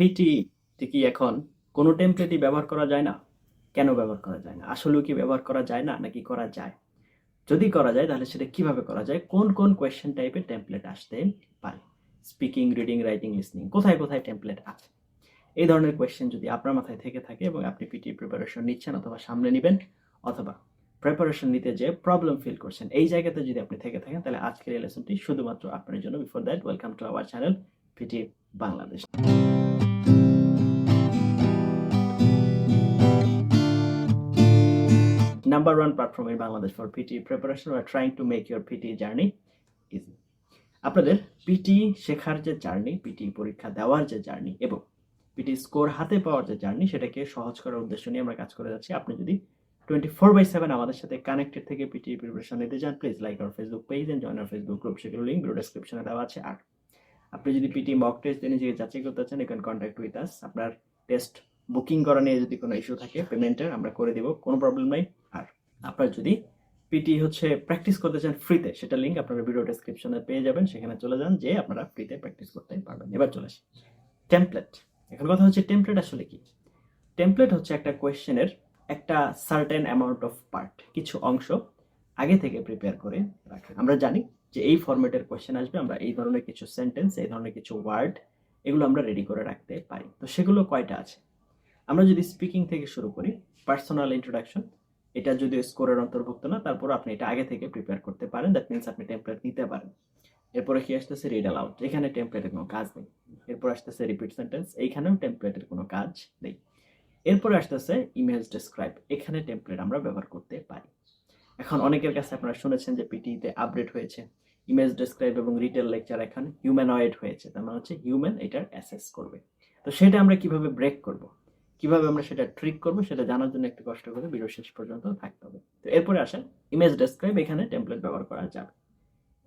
PT কি এখন কোনো টেমপ্লেটই ব্যবহার করা যায় না? কেন ব্যবহার করা যায় না? আসলেও কি ব্যবহার করা যায় না, নাকি করা যায়? যদি করা যায়, তাহলে সেটা কীভাবে করা যায়? কোন কোন কোয়েশ্চেন টাইপের টেমপ্লেট আসতে পারে? স্পিকিং রিডিং রাইটিং লিসনিং কোথায় কোথায় টেমপ্লেট আছে? এই ধরনের কোয়েশ্চেন যদি আপনার মাথায় থেকে থাকে এবং আপনি পিটি প্রিপারেশন নিচ্ছেন অথবা সামনে নেবেন, অথবা প্রিপারেশন নিতে যে প্রবলেম ফিল করছেন, এই জায়গাতে যদি আপনি থেকে থাকেন, তাহলে আজকের এই লেসনটি শুধুমাত্র আপনার জন্য। Before that welcome to our channel PT Bangladesh number one platform in Bangladesh for PT preparation. We are trying to make your PT journey easy. আপনাদের পিটি শেখার যে জার্নি পিটি পরীক্ষা দেওয়ার যে জার্নি এবং পিটি স্কোর হাতে পাওয়ার যে journey সেটাকে সহজ করার উদ্দেশ্য নিয়ে আমরা কাজ করে যাচ্ছি। আপনি যদি টোয়েন্টি ফোর বাই সেভেন আমাদের সাথে কানেক্টেড থেকে পিটি প্রিপারেশন নিতে চান please like our Facebook page and join our Facebook group সেগুলো লিঙ্ক ভিডিও ডেসক্রিপশনে দেওয়া আছে। আর আপনি যদি পিটি মক টেস্ট দিয়ে নিজেকে যাচাই করতে চান you can contact with us আপনার টেস্ট বুকিং করা নিয়ে যদি কোনো ইস্যু থাকে পেমেন্টের আমরা করে দেবো। কোনো প্রবলেম নাই। আর আপনার যদি পিটি হচ্ছে প্র্যাকটিস করতে চান ফ্রিতে সেটা লিঙ্ক আপনারা ভিডিও ডেসক্রিপশনে পেয়ে যাবেন। সেখানে চলে যান যে আপনারা ফ্রিতে প্র্যাকটিস করতে পারবেন। এবার চলে আসি। টেমপ্লেট এখন কথা হচ্ছে টেমপ্লেট আসলে কি? টেমপ্লেট হচ্ছে একটা কোয়েশ্চেনের একটা সার্টেন অ্যামাউন্ট অফ পার্ট কিছু অংশ আগে থেকে প্রিপেয়ার করে রাখে আমরা জানি যে এই ফরম্যাটের কোয়েশ্চেন আসবে, আমরা এই ধরনের কিছু সেন্টেন্স এই ধরনের কিছু ওয়ার্ড এগুলো আমরা রেডি করে রাখতে পারি। তো সেগুলো কয়টা আছে? আমরা যদি স্পিকিং থেকে শুরু করি পার্সোনাল ইন্ট্রোডাকশন এটা যদিও স্কোরের অন্তর্ভুক্ত না, তারপর আপনি এটা আগে থেকে প্রিপেয়ার করতে পারেন। দ্যাট মিনস আপনি টেমপ্লেট নিতে পারেন। এরপরে কি আসতেছে? রিড অ্যালাউড এখানে টেমপ্লেটের কোনো কাজ নেই। এরপর আসতেছে রিপিট সেন্টেন্স এইখানেও টেমপ্লেটের কোনো কাজ নেই। এরপরে আসতেছে ইমেজ ডেসক্রাইব এখানে টেমপ্লেট আমরা ব্যবহার করতে পারি। এখন অনেকের কাছে আপনারা শুনেছেন যে পিটিতে আপডেট হয়েছে। ইমেজ ডেসক্রাইব এবং রিটেল লেকচার এখন হিউম্যানয়েড হয়েছে। তার মানে হচ্ছে হিউম্যান এটার অ্যাসেস করবে। তো সেটা আমরা কীভাবে ব্রেক করব? কীভাবে আমরা সেটা ট্রিক করব সেটা জানার জন্য একটু কষ্ট করে ভিডিও শেষ পর্যন্ত থাকতে হবে। তো এরপরে আসেন ইমেজ ডেসক্রাইব এখানে টেমপ্লেট ব্যবহার করা যাবে।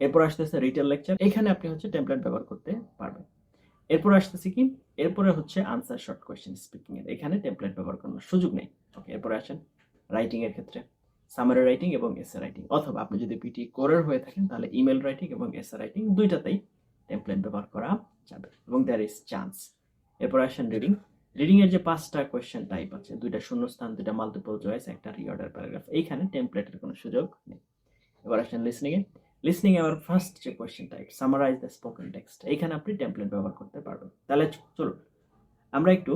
এরপর আসতেছে রিটেল লেকচার এখানে আপনি হচ্ছে টেমপ্লেট ব্যবহার করতে পারবেন। এরপর আসতেছে কি? এরপরে হচ্ছে আনসার শর্ট কোয়েশ্চেন স্পিকিং এর। এখানে টেমপ্লেট ব্যবহার করার সুযোগ নেই। ওকে এরপরে আসেন রাইটিং এর ক্ষেত্রে। সামারি রাইটিং এবং এসে রাইটিং অথবা আপনি যদি পিটি কোরের হয়ে থাকেন, তাহলে ইমেল রাইটিং এবং এসে রাইটিং দুইটাতেই টেমপ্লেট ব্যবহার করা যাবে এবং দ্যার ইজ চান্স এরপর আসেন রিডিং রিডিং এর যে পাঁচটা কোয়েশ্চেন টাইপ আছে, দুইটা শূন্যস্থান, দুইটা মাল্টিপল চয়েস একটা রিঅর্ডার প্যারাগ্রাফ এইখানে টেমপ্লেটের কোনো সুযোগ নেই। এবার আসেন লিসনিং এ। লিসনিং আওয়ার ফার্স্ট যে question type summarise the spoken text এইখানে আপনি টেমপ্লেট ব্যবহার করতে পারবেন। তাহলে চলুন, আমরা একটু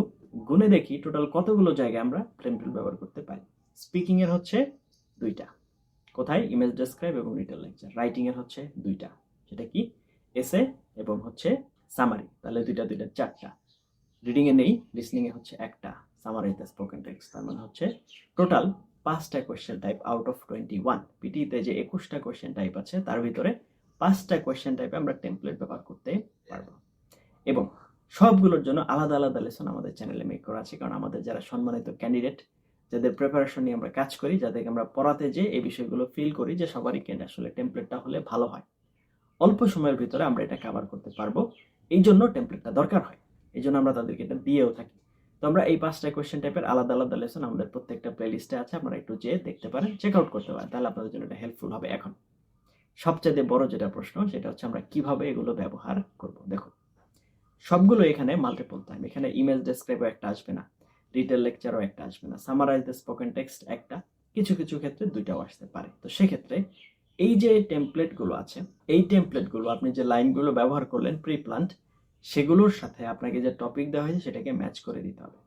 গুনে দেখি টোটাল কতগুলো জায়গায় আমরা টেমপ্লেট ব্যবহার করতে পারি। স্পিকিং এর হচ্ছে দুইটা। কোথায়? ইমেজ ডেসক্রাইব এবং রিটেল লেকচার রাইটিং এর হচ্ছে দুইটা। সেটা কি? এসে এবং হচ্ছে সামারি তাহলে দুইটা দুইটা, চারটা। রিডিং এ নেই লিসনিং এ হচ্ছে একটা। সামারাইজ দ্য স্পোকেন টেক্সট তার মানে হচ্ছে টোটাল পাঁচটা question type out of twenty one পিটিতে যে একুশটা কোয়েশ্চেন টাইপ আছে, তার ভিতরে পাঁচটা কোয়েশ্চেন টাইপে আমরা টেমপ্লেট ব্যবহার করতে পারব। এবং সবগুলোর জন্য আলাদা আলাদা লেসন আমাদের চ্যানেলে মেক করা আছে, কারণ আমাদের যারা সম্মানিত ক্যান্ডিডেট যাদের প্রিপারেশন নিয়ে আমরা কাজ করি, যাদেরকে আমরা পড়াতে যে এই বিষয়গুলো ফিল করি, যে সবারই কেন আসলে টেমপ্লেটটা হলে ভালো হয়। অল্প সময়ের ভিতরে আমরা এটা কভার করতে পারব। এই জন্য টেমপ্লেটটা দরকার হয়। এই জন্য আমরা তাদেরকে এটা দিয়েও থাকি। তো আমরা এই পাঁচটা কোয়েশ্চেন টাইপের আলাদা আলাদা লেসন আমাদের প্রত্যেকটা প্লে লিস্টে আছে, আপনারা একটু যেয়ে দেখতে পারেন চেক আউট করতে পারেন, তাহলে আপনাদের জন্য এটা হেল্পফুল হবে এখন। সবচেয়ে বড় যেটা প্রশ্ন, সেটা হচ্ছে আমরা কীভাবে এগুলো ব্যবহার করব দেখো সবগুলো এখানে মাল্টিপল টাইম এখানে ইমেজ ডেসক্রাইবও একটা আসবে না রিটেল লেকচারও একটা আসবে না সামারাইজ দ্য স্পোকেন টেক্সট একটা, কিছু কিছু ক্ষেত্রে দুইটাও আসতে পারে। তো সেক্ষেত্রে এই যে টেমপ্লেটগুলো আছে, এই টেমপ্লেটগুলো আপনি যে লাইনগুলো ব্যবহার করলেন প্রি প্লান্ট সেগুলোর সাথে আপনাকে যে টপিক দেওয়া হয়েছে সেটাকে ম্যাচ করে দিতে হবে।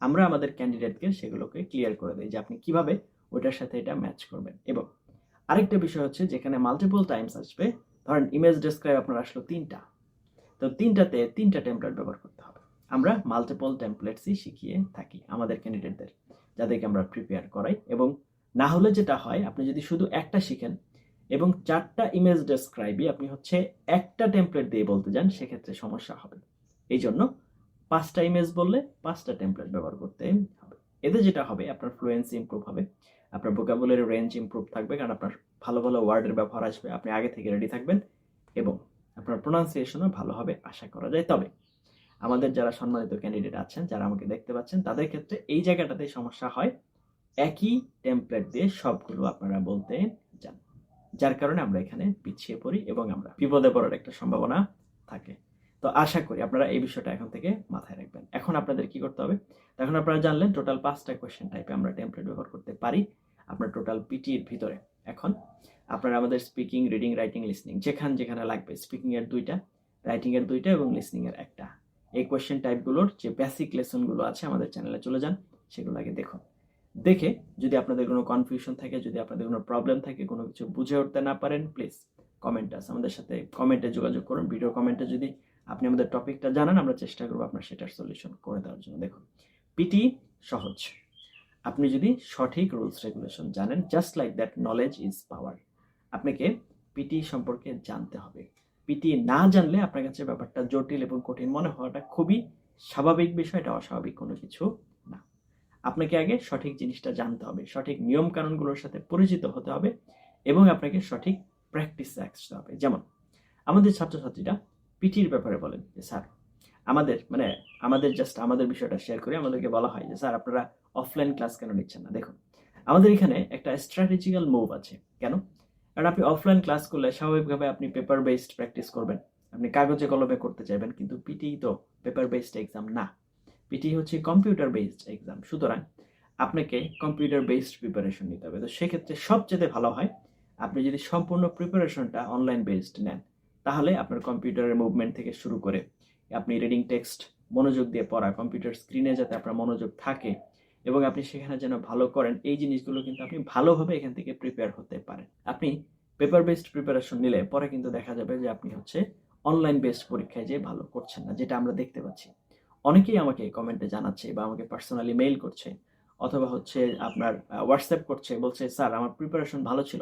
আমরা আমাদের ক্যান্ডিডেটকে সেগুলোকে ক্লিয়ার করে দিই যে আপনি কীভাবে ওটার সাথে এটা ম্যাচ করবেন। এবং আরেকটা বিষয় হচ্ছে যেখানে মাল্টিপল টাইমস আসবে, ধরেন ইমেজ ডেসক্রাইব আপনার আসলো তিনটা। তো তিনটাতে তিনটা টেমপ্লেট ব্যবহার করতে হবে। আমরা মাল্টিপল টেমপ্লেটসই শিখিয়ে থাকি আমাদের ক্যান্ডিডেটদের যাদেরকে আমরা প্রিপেয়ার করাই। এবং না হলে যেটা হয়, আপনি যদি শুধু একটা শিখেন এবং চারটা ইমেজ ডেসক্রাইবই আপনি হচ্ছে একটা টেমপ্লেট দিয়ে বলতে যান সেক্ষেত্রে সমস্যা হবে। এই জন্য পাঁচটা ইমেজ বললে পাঁচটা টেমপ্লেট ব্যবহার করতে হবে। এতে যেটা হবে, আপনার ফ্লুয়েন্সি ইমপ্রুভ হবে, আপনার ভোকাবুলারি রেঞ্জ ইমপ্রুভ থাকবে, কারণ আপনার ভালো ভালো ওয়ার্ডের ব্যবহার আসবে, আপনি আগে থেকে রেডি থাকবেন এবং আপনার প্রোনাউন্সিয়েশনও ভালো হবে আশা করা যায়। তবে আমাদের যারা সম্মানিত ক্যান্ডিডেট আছেন, যারা আমাকে দেখতে পাচ্ছেন, তাদের ক্ষেত্রে এই জায়গাটাতে সমস্যা হয়। একই টেমপ্লেট দিয়ে সবগুলো আপনারা বলতে যার কারণে আমরা এখানে পিছিয়ে পড়ি এবং আমরা বিপদে পড়ার একটা সম্ভাবনা থাকে। তো আশা করি আপনারা এই বিষয়টা এখন থেকে মাথায় রাখবেন। এখন আপনাদের কি করতে হবে? এখন আপনারা জানলেন টোটাল পাঁচটা কোয়েশ্চেন টাইপে আমরা টেমপ্লেট ব্যবহার করতে পারি আপনার টোটাল পিটির ভিতরে। এখন আপনারা আমাদের স্পিকিং রিডিং রাইটিং লিসনিং যেখান যেখানে লাগবে স্পিকিং এর দুইটা রাইটিং এর দুইটা এবং লিসনিং এর একটা। এই কোয়েশ্চেন টাইপগুলোর যে বেসিক লেসনগুলো আছে আমাদের চ্যানেলে চলে যান, সেগুলো আগে দেখুন। দেখে যদি আপনাদের কোনো কনফিউশন থাকে, যদি আপনাদের কোনো প্রবলেম থাকে, কোনো কিছু বুঝে উঠতে না পারেন প্লিজ কমেন্ট আছে আমাদের সাথে। কমেন্টে যোগাযোগ করুন ভিডিও কমেন্টে যদি আপনি আমাদের টপিকটা জানান, আমরা চেষ্টা করব আপনার সেটার সলিউশন করে দেওয়ার জন্য। দেখুন পিটি সহজ। আপনি যদি সঠিক রুলস রেগুলেশন জানেন just like that knowledge is power আপনাকে পিটি সম্পর্কে জানতে হবে। পিটি না জানলে আপনার কাছে ব্যাপারটা জটিল এবং কঠিন মনে হওয়াটা খুবই স্বাভাবিক বিষয়, এটা অস্বাভাবিক কোনো কিছু আপনাকে আগে সঠিক জিনিসটা জানতে হবে, সঠিক নিয়ম কানুনগুলোর সাথে পরিচিত হতে হবে এবং আপনাকে সঠিক প্র্যাকটিস রাখতে হবে। যেমন, আমাদের ছাত্রছাত্রীরা পিটির ব্যাপারে বলেন যে, স্যার, আমাদের মানে আমাদের জাস্ট আমাদের বিষয়টা শেয়ার করে, আমাদেরকে বলা হয় যে, স্যার, আপনারা অফলাইন ক্লাস কেন নিচ্ছেন না? দেখুন, আমাদের এখানে একটা স্ট্র্যাটেজিক্যাল মুভ আছে। কেন? কারণ আপনি অফলাইন ক্লাস করলে স্বাভাবিকভাবে আপনি পেপার বেসড প্র্যাকটিস করবেন, আপনি কাগজে কলমে করতে চাইবেন, কিন্তু পিটি তো পেপার বেসড এক্সাম না। পিটি হচ্ছে কম্পিউটার বেসড এক্সাম সুতরাং আপনাকে কম্পিউটার বেসড প্রিপারেশন নিতে হবে। তো সেক্ষেত্রে সবচেয়ে ভালো হয়, আপনি যদি সম্পূর্ণ প্রিপারেশনটা অনলাইন বেসড নেন, তাহলে আপনার কম্পিউটারের মুভমেন্ট থেকে শুরু করে আপনি রিডিং টেক্সট মনোযোগ দিয়ে পড়া কম্পিউটার স্ক্রিনে যাতে আপনার মনোযোগ থাকে এবং আপনি সেখানে যেন ভালো করেন, এই জিনিসগুলো কিন্তু আপনি ভালোভাবে এখান থেকে প্রিপেয়ার হতে পারেন। আপনি পেপার বেসড প্রিপারেশন নিলে পরে কিন্তু দেখা যাবে যে আপনি হচ্ছে অনলাইন বেসড পরীক্ষায় যে ভালো করছেন না, যেটা আমরা দেখতে পাচ্ছি। অনেকেই আমাকে কমেন্টে জানাচ্ছে বা আমাকে পার্সোনালি মেইল করছে অথবা হচ্ছে আপনার হোয়াটসঅ্যাপ করছে, বলছে, স্যার, আমার প্রিপারেশন ভালো ছিল।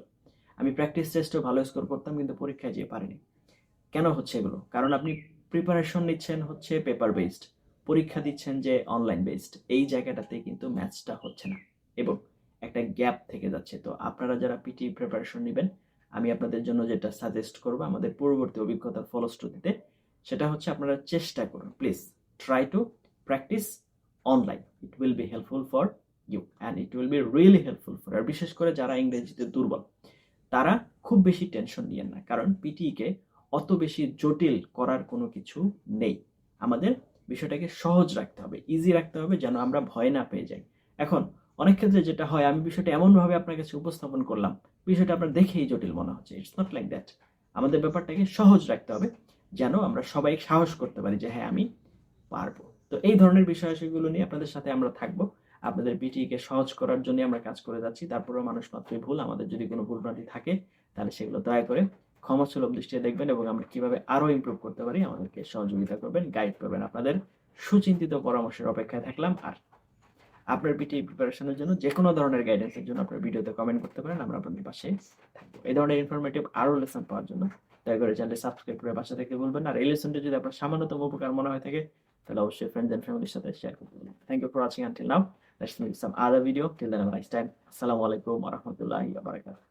আমি প্র্যাকটিস টেস্টেও ভালো স্কোর করতাম, কিন্তু পরীক্ষায় যেয়ে পারিনি। কেন হচ্ছে এগুলো? কারণ আপনি প্রিপারেশন নিচ্ছেন হচ্ছে পেপার বেসড পরীক্ষা দিচ্ছেন যে অনলাইন বেসড এই জায়গাটাতে কিন্তু ম্যাচটা হচ্ছে না। এবং একটা গ্যাপ থেকে যাচ্ছে। তো আপনারা যারা পিটি প্রিপারেশন নেবেন, আমি আপনাদের জন্য যেটা সাজেস্ট করব, আমাদের পূর্ববর্তী অভিজ্ঞতার ফলশ্রুতিতে সেটা হচ্ছে আপনারা চেষ্টা করুন please try to practice online it will be helpful for you and it will be really helpful for আর বিশেষ করে যারা ইংরেজিতে দুর্বল, তারা খুব বেশি টেনশন নিয়েন না। কারণ পিটিকে অত বেশি জটিল করার কোনো কিছু নেই। আমাদের বিষয়টাকে সহজ রাখতে হবে ইজি রাখতে হবে যেন আমরা ভয় না পেয়ে যাই। এখন অনেক ক্ষেত্রে যেটা হয়, আমি বিষয়টা এমনভাবে আপনার কাছে উপস্থাপন করলাম, বিষয়টা আপনার দেখেই জটিল মনে হচ্ছে। ইটস নট লাইক দ্যাট আমাদের ব্যাপারটাকে সহজ রাখতে হবে যেন আমরা সবাই সাহস করতে পারি যে হ্যাঁ আমি পারব। তো এই ধরনের বিষয় সেগুলো নিয়ে আপনাদের সাথে আমরা থাকব। আপনাদের পিটিকে সহজ করার জন্য আমরা কাজ করে যাচ্ছি। তারপরেও মানুষ মাত্রই ভুল। আমাদের যদি কোনো ভুল ভুলভ্রান্তি থাকে, তাহলে সেগুলো দয়া করে ক্ষমাসুলভ দৃষ্টিতে দেখবেন এবং আমরা কীভাবে আরও ইমপ্রুভ করতে পারি, আমাদেরকে সহযোগিতা করবেন গাইড করবেন আপনাদের সুচিন্তিত পরামর্শের অপেক্ষায় থাকলাম। আর আপনার পিটি প্রিপারেশনের জন্য যে কোনো ধরনের গাইডেন্সের জন্য আপনার ভিডিওতে কমেন্ট করতে পারেন, আমরা আপনাদের পাশে থাকব। এই ধরনের ইনফরমেটিভ আরও লেসন পাওয়ার জন্য দয়া করে চ্যানেলটি সাবস্ক্রাইব করে পাশে থেকে বলবেন আর এই লেসনটি যদি আপনার সামান্যতম উপকার মনে হয়ে থাকে তাহলে অবশ্যই ফ্রেন্ডস এন্ড ফ্যামিলির সাথে শেয়ার করতে পারেন thank you for watching until now let's make some other video till then nice time আসসালামু আলাইকুম ওয়া রাহমাতুল্লাহি ওয়া বারাকাতুহু